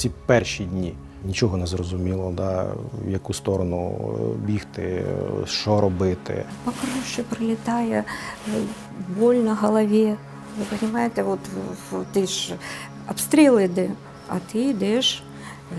ці перші дні нічого не зрозуміло, да, в яку сторону е, бігти, е, що робити. Покрыше прилетая, э, боль на голове. Ви розумієте, от ти ж обстріл йде, а ти йдеш,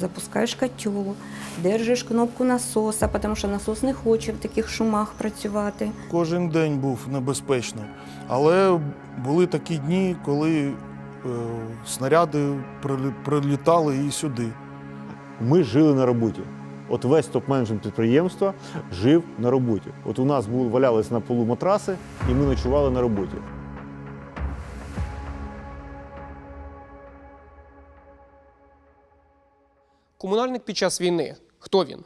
запускаєш котел, держиш кнопку насоса, тому що насос не хоче в таких шумах працювати. Кожен день був небезпечний. Але були такі дні, коли е, снаряди прилітали і сюди. Ми жили на роботі. От весь топ-менеджмент підприємства жив на роботі. От у нас були, валялись на полу матраси, і ми ночували на роботі. Комунальник під час війни. Хто він?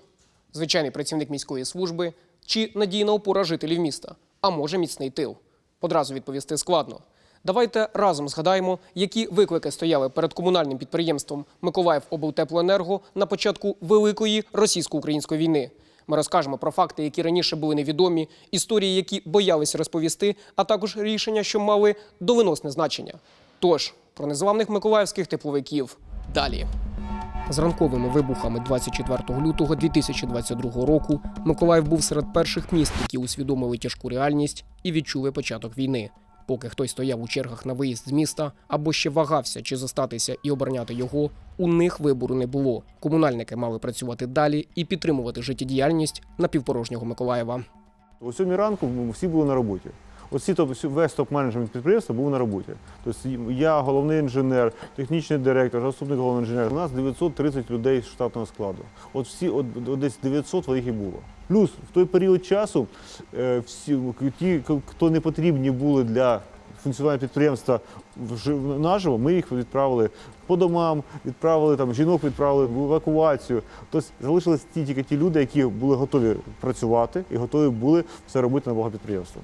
Звичайний працівник міської служби чи надійна опора жителів міста, а може міцний тил. Одразу відповісти складно. Давайте разом згадаємо, які виклики стояли перед комунальним підприємством Миколаїв облтеплоенерго на початку великої російсько-української війни. Ми розкажемо про факти, які раніше були невідомі, історії, які боялися розповісти, а також рішення, що мали доленосне значення. Тож про незламних миколаївських тепловиків далі. З ранковими вибухами 24 лютого 2022 року Миколаїв був серед перших міст, які усвідомили тяжку реальність і відчули початок війни. Поки хтось стояв у чергах на виїзд з міста або ще вагався чи зостатися і обороняти його, у них вибору не було. Комунальники мали працювати далі і підтримувати життєдіяльність напівпорожнього Миколаєва. О сьомій ранку всі були на роботі. Оці топ, весь топ-менеджмент підприємства був на роботі. Тобто я головний інженер, технічний директор, заступник головного інженера. У нас 930 людей з штатного складу. От всі, от, от десь 900 їх і було. Плюс в той період часу е, всі ті, хто не потрібні були для функціонування підприємства наживо, ми їх відправили по домам, відправили там жінок, відправили в евакуацію. Тобто залишились ті тільки ті люди, які були готові працювати і готові були все робити на благо підприємства.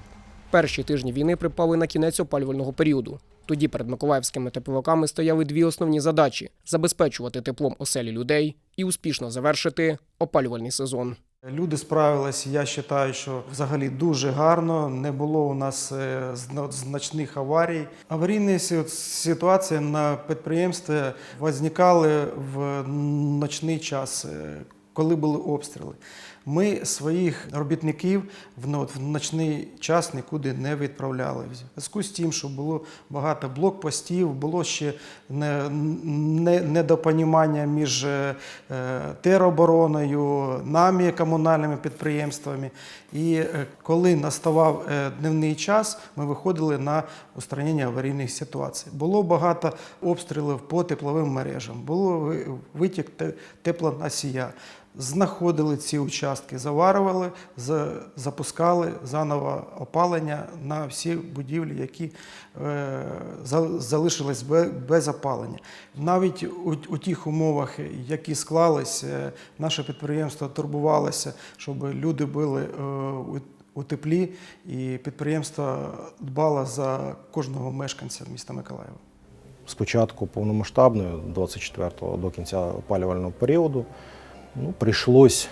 Перші тижні війни припали на кінець опалювального періоду. Тоді перед миколаївськими тепловиками стояли дві основні задачі: забезпечувати теплом оселі людей і успішно завершити опалювальний сезон. Люди справилися, я вважаю, що взагалі дуже гарно. Не було у нас е, значних аварій. Аварійні ситуації на підприємстві виникали в ночний час, е, коли були обстріли. Ми своїх робітників в ночний час нікуди не відправляли. В зв'язку з тим, що було багато блокпостів, було ще не- не- недопонімання між е, теробороною, нами, комунальними підприємствами. І е, коли наставав е, дневний час, ми виходили на устранення аварійних ситуацій. Було багато обстрілів по тепловим мережам, було витік теплоносія. Знаходили ці участки, заварювали, за- запускали заново опалення на всі будівлі, які е, за- залишились бе- без опалення. Навіть у, тих умовах, які склались, е, наше підприємство турбувалося, щоб люди були е, у теплі, і підприємство дбало за кожного мешканця міста Миколаєва. Спочатку повномасштабної, 24-го до кінця опалювального періоду, ну, прийшлось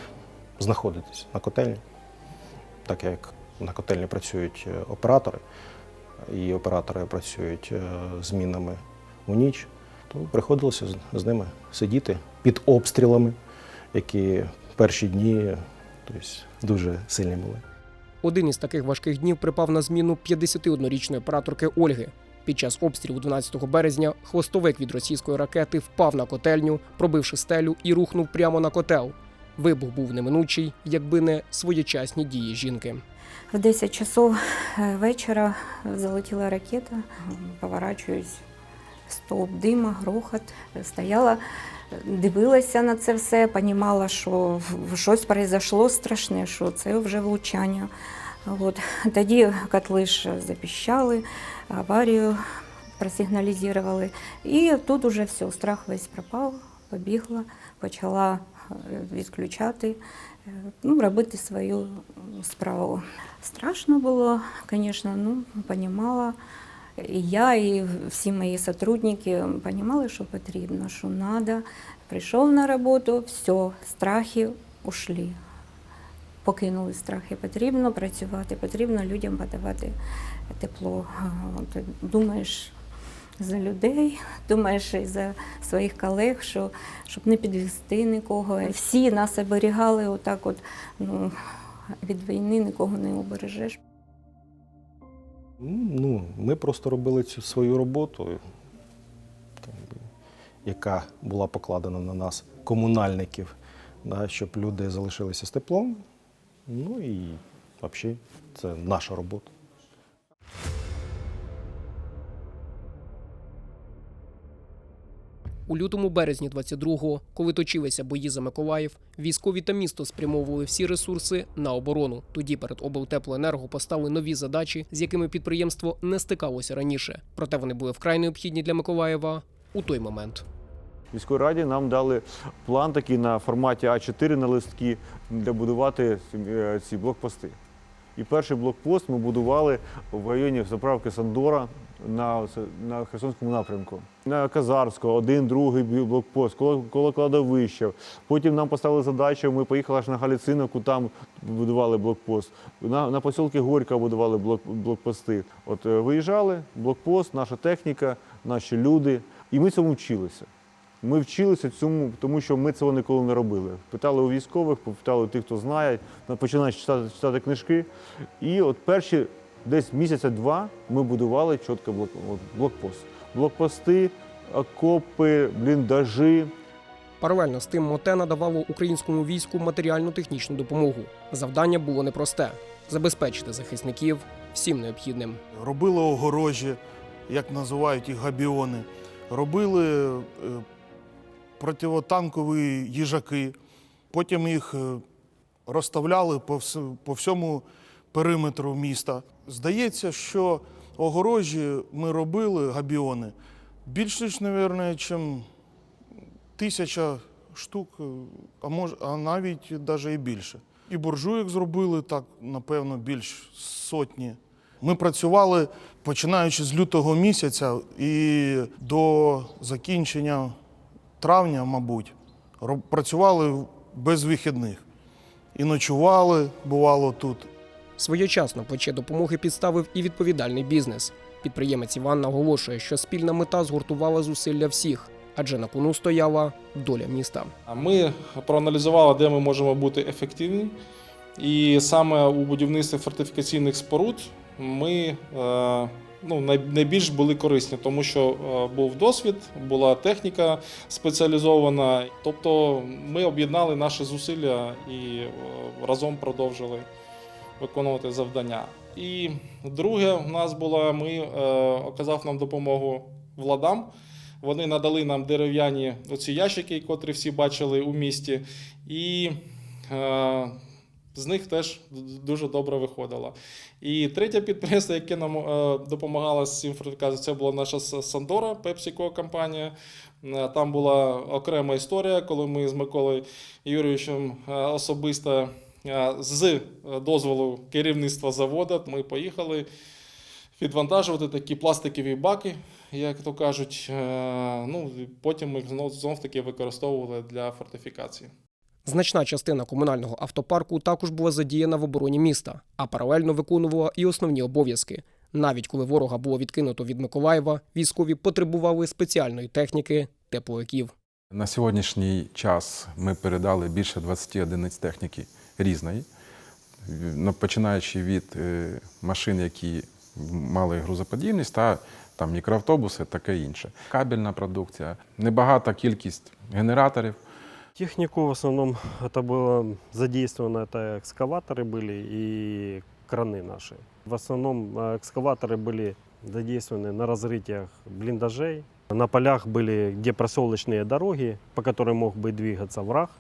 знаходитись на котельні, так як на котельні працюють е, оператори, і оператори працюють е, змінами у ніч, то приходилося з- ними сидіти під обстрілами, які перші дні тобто, дуже сильні були. Один із таких важких днів припав на зміну 51-річної операторки Ольги. Під час обстрілу 12 березня хвостовик від російської ракети впав на котельню, пробивши стелю і рухнув прямо на котел. Вибух був неминучий, якби не своєчасні дії жінки. В 10 часов е, вечора залетіла ракета, поворачуюсь, стовп дима, грохот. Стояла, дивилася на це все, розуміла, що щось произошло страшне, що це вже влучання. От. Тоді котли ж запіщали, аварію просигналізували. І тут уже все, страх весь пропав, побігла, почала відключати, е, ну, робити свою справу. Страшно було, звісно, ну, розуміла. І я, і всі мої сотрудники розуміли, що потрібно, що треба. Прийшов на роботу, все, страхи ушли. Покинули страхи. Потрібно працювати, потрібно людям подавати тепло. От, думаєш, за людей, думаєш і за своїх колег, що, щоб не підвести нікого. Всі нас оберігали отак от, ну, від війни нікого не обережеш. Ну, ми просто робили цю свою роботу, яка була покладена на нас, комунальників, щоб люди залишилися з теплом. Ну і взагалі це наша робота. У лютому березні 22-го, коли точилися бої за Миколаїв, військові та місто спрямовували всі ресурси на оборону. Тоді перед облтеплоенерго поставили нові задачі, з якими підприємство не стикалося раніше. Проте вони були вкрай необхідні для Миколаєва у той момент. В міській раді нам дали план такий на форматі А4 на листки для будувати е, ці блокпости. І перший блокпост ми будували в районі заправки Сандора на, на Херсонському напрямку. На Казарського, один, другий блокпост, коло, коло кладовища. Потім нам поставили задачу, ми поїхали аж на Галіциновку, там будували блокпост. На, на посілки Горька будували блок, блокпости. От е, виїжджали, блокпост, наша техніка, наші люди. І ми цьому вчилися. Ми вчилися цьому, тому що ми цього ніколи не робили. Питали у військових, питали у тих, хто знає, починаючи читати, читати книжки. І от перші десь місяця-два ми будували чітко блок, от, блокпост. Блокпости, окопи, бліндажі. Паралельно з тим МОТЕ надавало українському війську матеріальну технічну допомогу. Завдання було непросте забезпечити захисників всім необхідним. Робили огорожі, як називають їх габіони. Робили е, противотанкові їжаки. Потім їх е, розставляли по, вс- по всьому периметру міста. Здається, що огорожі ми робили габіони більш ніж, мабуть, ніж тисяча штук, е, а може, а навіть навіть і більше. І буржуєк зробили так, напевно, більш сотні. Ми працювали починаючи з лютого місяця і до закінчення травня, мабуть, працювали без вихідних. І ночували, бувало тут, Своєчасно плече допомоги підставив і відповідальний бізнес. Підприємець Іван наголошує, що спільна мета згуртувала зусилля всіх, адже на кону стояла доля міста. А Ми проаналізували, де ми можемо бути ефективні. І саме у будівництві фортифікаційних споруд ми е, ну, найбільш були корисні, тому що е, був досвід, була техніка спеціалізована. Тобто ми об'єднали наші зусилля і е, разом продовжили виконувати завдання. І друге, у нас було, ми е, оказав нам допомогу владам. Вони надали нам дерев'яні оці ящики, котрі всі бачили у місті, і з них теж дуже добре виходило. І третє підприємство, яке нам е, допомагало з цим фортифікацією, це була наша Сандора, PepsiCo компанія. Е, Там була окрема історія, коли ми з Миколою Юрійовичем е, особисто з дозволу керівництва заводу ми поїхали відвантажувати такі пластикові баки, як то кажуть. Ну, потім ми знов, знов таки використовували для фортифікації. Значна частина комунального автопарку також була задіяна в обороні міста, а паралельно виконувала і основні обов'язки. Навіть коли ворога було відкинуто від Миколаєва, військові потребували спеціальної техніки тепловиків. На сьогоднішній час ми передали більше 20 одиниць техніки різної, Ну, починаючи від е, машин, які мали грузоподібність, та там мікроавтобуси, таке інше. Кабельна продукція, небагата кількість генераторів. Технику в основном это было задействовано, это экскаваторы были и краны наши. В основном э, экскаваторы были задействованы на разрытиях блиндажей. На полях были где проселочные дороги, по которым мог бы двигаться враг.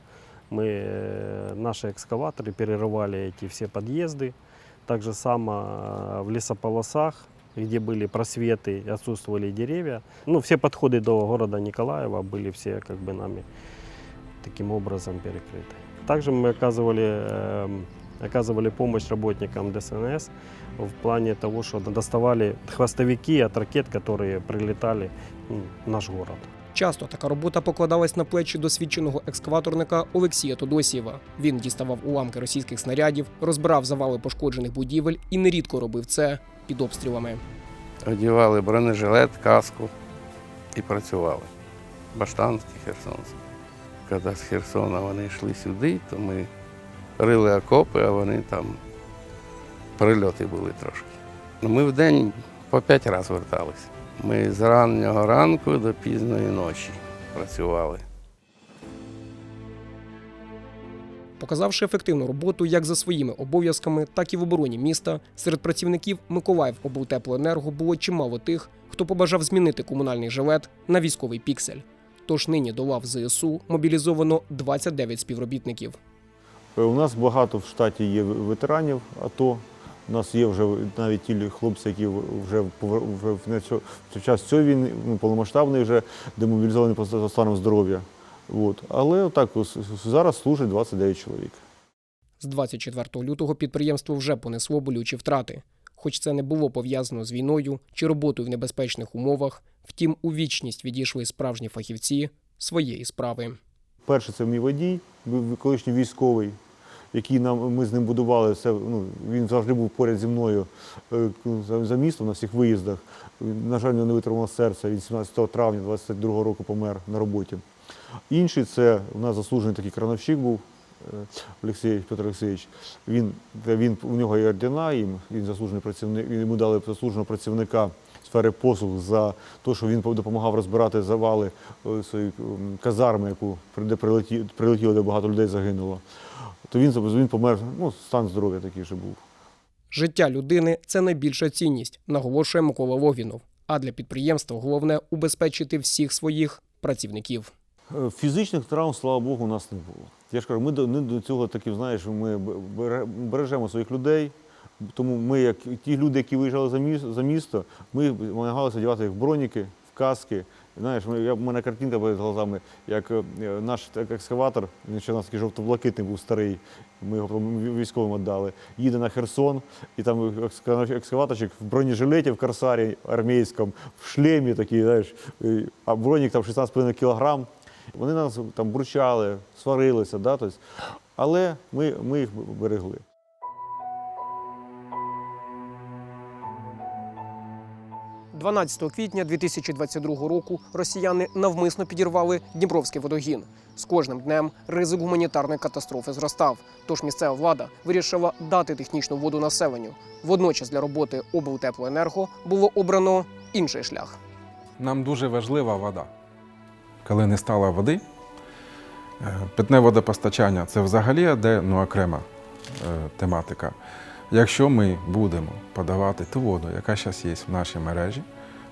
Мы, э, наши экскаваторы перерывали эти все подъезды. Так же само э, в лесополосах, где были просветы, отсутствовали деревья. Ну, все подходы до города Николаева были все как бы нами таким образом перекрыты. Также мы оказывали, эм, оказывали помощь работникам ДСНС в плане того, что доставали хвостовики от ракет, которые прилетали м, в наш город. Часто така робота покладалась на плечі досвідченого екскаваторника Олексія Тодосієва. Він діставав уламки російських снарядів, розбирав завали пошкоджених будівель і нерідко робив це під обстрілами. Одягали бронежилет, каску, і працювали. Баштанські, херсонські. Коли з Херсона вони йшли сюди, то ми рили окопи, а вони там прильоти були трошки. Ну, Ми в день по п'ять разів верталися. Ми з раннього ранку до пізної ночі працювали. Показавши ефективну роботу як за своїми обов'язками, так і в обороні міста, серед працівників Миколаїв облтеплоенерго було чимало тих, хто побажав змінити комунальний жилет на військовий піксель. Тож нині до лав ЗСУ мобілізовано 29 співробітників. Е, У нас багато в штаті є ветеранів АТО. У нас є вже навіть ті хлопці, які вже в час цієї війни, ну, повномасштабної вже демобілізовані по за станом здоров'я. От. Але так зараз служить 29 чоловік. З 24 лютого підприємство вже понесло болючі втрати. Хоч це не було пов'язано з війною чи роботою в небезпечних умовах, втім, у вічність відійшли справжні фахівці своєї справи. Перший це мій водій, колишній військовий, який нам ми з ним будували. Це ну він завжди був поряд зі мною е, за, за містом на всіх виїздах. На жаль, не витримало серце. Він 17 травня 22 року помер на роботі. Інший це у нас заслужений такий крановщик був. е, Олексій Петро Олексійович, він, він у нього є ордена, їм він заслужений працівник. Йому дали заслуженого працівника сфери послуг за те, що він допомагав розбирати завали е, своєї казарми, яку де прилетіло, прилетіло, де багато людей загинуло. То він, він помер, ну, стан здоров'я такий же був. Життя людини це найбільша цінність, наголошує Микола Логвінов. А для підприємства головне убезпечити всіх своїх працівників. Е, Фізичних травм, слава Богу, у нас не було. Я ж кажу, ми до, цього таки, знаєш, ми бережемо своїх людей. Тому ми, як ті люди, які виїжджали за місто, за місто ми намагалися одягати в броніки, в каски. Знаєш, я, в мене картинка перед глазами, як е, наш екскаватор, він ще у нас такий жовто-блакитний був старий, ми його військовим віддали, їде на Херсон, і там екскаваторчик в бронежилеті, в корсарі армійському, в шлемі такий, знаєш, а бронік там 16,5 кілограм. Вони нас там бурчали, сварилися, да, тобто, але ми, ми їх берегли. – 12 квітня 2022 року росіяни навмисно підірвали Дніпровський водогін. З кожним днем ризик гуманітарної катастрофи зростав. Тож місцева влада вирішила дати технічну воду населенню. Водночас для роботи облтеплоенерго було обрано інший шлях. Нам дуже важлива вода. Коли не стало води, е, питне водопостачання це взагалі де, ну, окрема е, тематика. Якщо ми будемо подавати ту воду, яка зараз є в нашій мережі,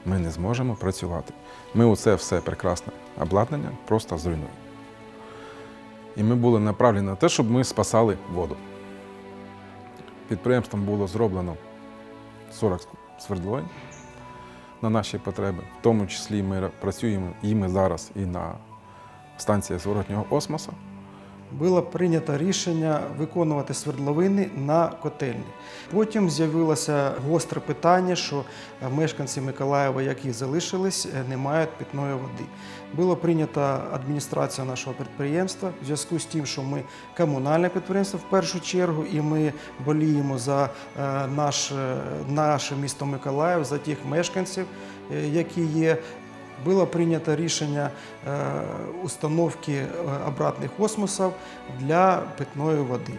ми не зможемо працювати. Ми оце все прекрасне обладнання просто зруйнуємо. І ми були направлені на те, щоб ми спасали воду. Підприємством було зроблено 40 свердловин на наші потреби. В тому числі ми працюємо і ми зараз і на станції зворотнього осмосу. Було прийнято рішення виконувати свердловини на котельні. Потім з'явилося гостре питання, що мешканці Миколаєва, які залишились, не мають питної води. Було прийнято адміністрація нашого підприємства в зв'язку з тим, що ми комунальне підприємство в першу чергу, і ми боліємо за е, наш, е, наше місто Миколаїв, за тих мешканців, е, які є. Було прийнято рішення е, установки е, обратних осмосів для питної води.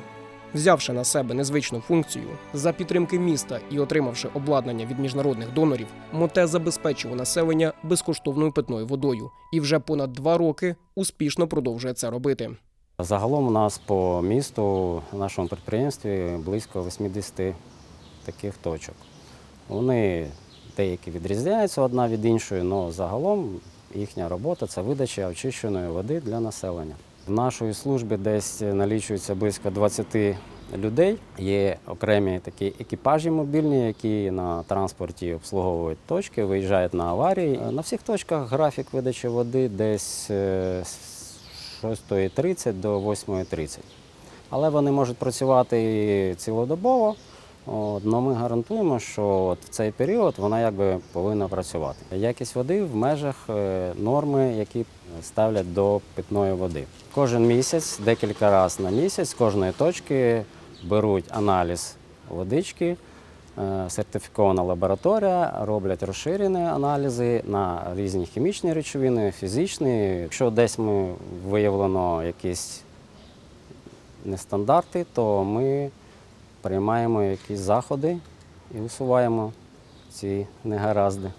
Взявши на себе незвичну функцію, за підтримки міста і отримавши обладнання від міжнародних донорів, МОТЕ забезпечило населення безкоштовною питною водою і вже понад два роки успішно продовжує це робити. Загалом у нас по місту, в нашому підприємстві, близько 80 таких точок. Вони деякі відрізняються одна від іншої, але загалом їхня робота це видача очищеної води для населення. В нашій службі десь налічується близько 20 людей. Є окремі такі екіпажі мобільні, які на транспорті обслуговують точки, виїжджають на аварії. На всіх точках графік видачі води десь е, з 6.30 до 8.30. Але вони можуть працювати цілодобово. От, але ми гарантуємо, що от в цей період вона якби повинна працювати. Якість води в межах е, норми, які ставлять до питної води. Кожен місяць, декілька разів на місяць, з кожної точки беруть аналіз водички е, сертифікована лабораторія, роблять розширені аналізи на різні хімічні речовини, фізичні. Якщо десь ми виявлено якісь нестандарти, то ми приймаємо якісь заходи і усуваємо ці негаразди.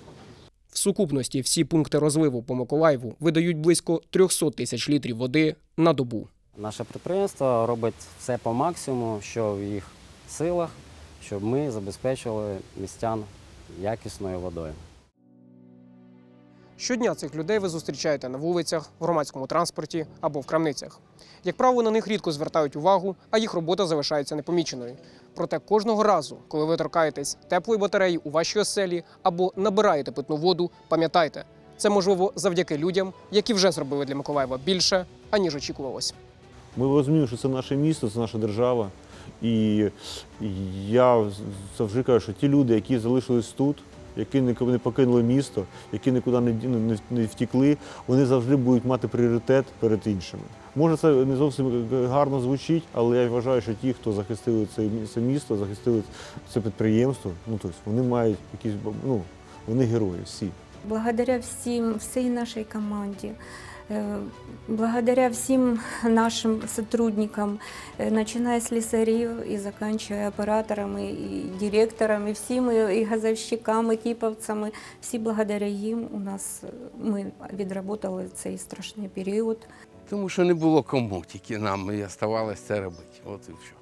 В сукупності всі пункти розливу по Миколаєву видають близько 300 тисяч літрів води на добу. Наше підприємство робить все по максимуму, що в їх силах, щоб ми забезпечили містян якісною водою. Щодня цих людей ви зустрічаєте на вулицях, в громадському транспорті або в крамницях. Як правило, на них рідко звертають увагу, а їх робота залишається непоміченою. Проте кожного разу, коли ви торкаєтесь теплої батареї у вашій оселі або набираєте питну воду, пам'ятайте, це можливо завдяки людям, які вже зробили для Миколаєва більше, аніж очікувалось. Ми розуміємо, що це наше місто, це наша держава. І я завжди кажу, що ті люди, які залишились тут, які не не покинули місто, які нікуди не, ну, не, втікли, вони завжди будуть мати пріоритет перед іншими. Може, це не зовсім гарно звучить, але я вважаю, що ті, хто захистили це, мі- це місто, захистили це підприємство, ну тобто вони мають якісь ну, вони герої всі. Благодаря всім, всій нашій команді, благодаря всім нашим сотрудникам, е, починая з лісарів і закінчуючи операторами, і директорами, всім і газовщиками, і кіповцями, всі благодаря їм у нас е, ми відработали цей страшний період. Тому що не було кому, тільки нам і оставалось це робити. От і все.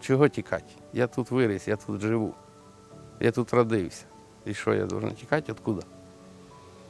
Чого тікати? Я тут виріс, я тут живу. Я тут родився. І що я должен тікати? Откуда?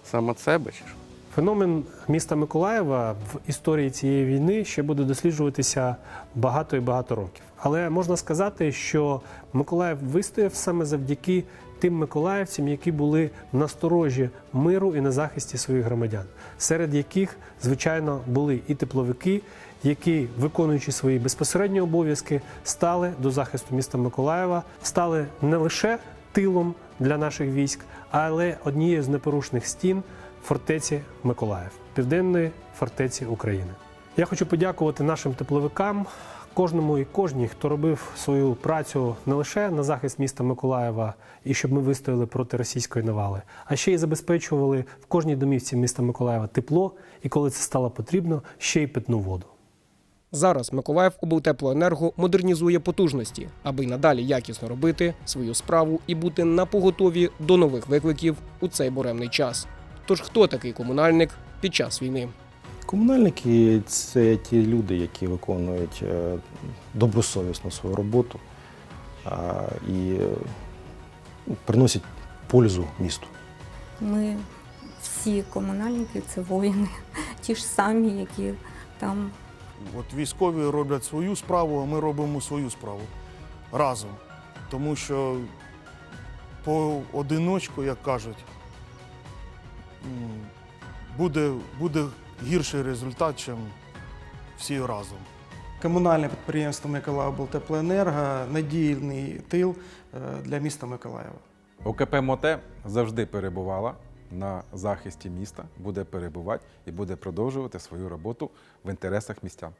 Сам від себе чи що? Феномен міста Миколаєва в історії цієї війни ще буде досліджуватися багато і багато років. Але можна сказати, що Миколаїв вистояв саме завдяки тим миколаївцям, які були на сторожі миру і на захисті своїх громадян, серед яких, звичайно, були і тепловики, які, виконуючи свої безпосередні обов'язки, стали до захисту міста Миколаєва, стали не лише тилом для наших військ, але однією з непорушних стін фортеці Миколаїв, південної фортеці України. Я хочу подякувати нашим тепловикам, кожному і кожній, хто робив свою працю не лише на захист міста Миколаєва і щоб ми вистояли проти російської навали, а ще й забезпечували в кожній домівці міста Миколаєва тепло і, коли це стало потрібно, ще й питну воду. Зараз Миколаїв облтеплоенерго модернізує потужності, аби й надалі якісно робити свою справу і бути на поготові до нових викликів у цей буремний час. Тож хто такий комунальник під час війни? Комунальники це ті люди, які виконують е, добросовісно свою роботу і е, приносять пользу місту. Ми всі комунальники це воїни, ті ж самі, які там От військові роблять свою справу, а ми робимо свою справу разом. Тому що по одиночку, як кажуть, буде, буде гірший результат, ніж всі разом. Комунальне підприємство Миколаївболтеплоенерго надійний тил е, для міста Миколаєва. ОКП МОТЕ завжди перебувала на захисті міста, буде перебувати і буде продовжувати свою роботу в інтересах містян.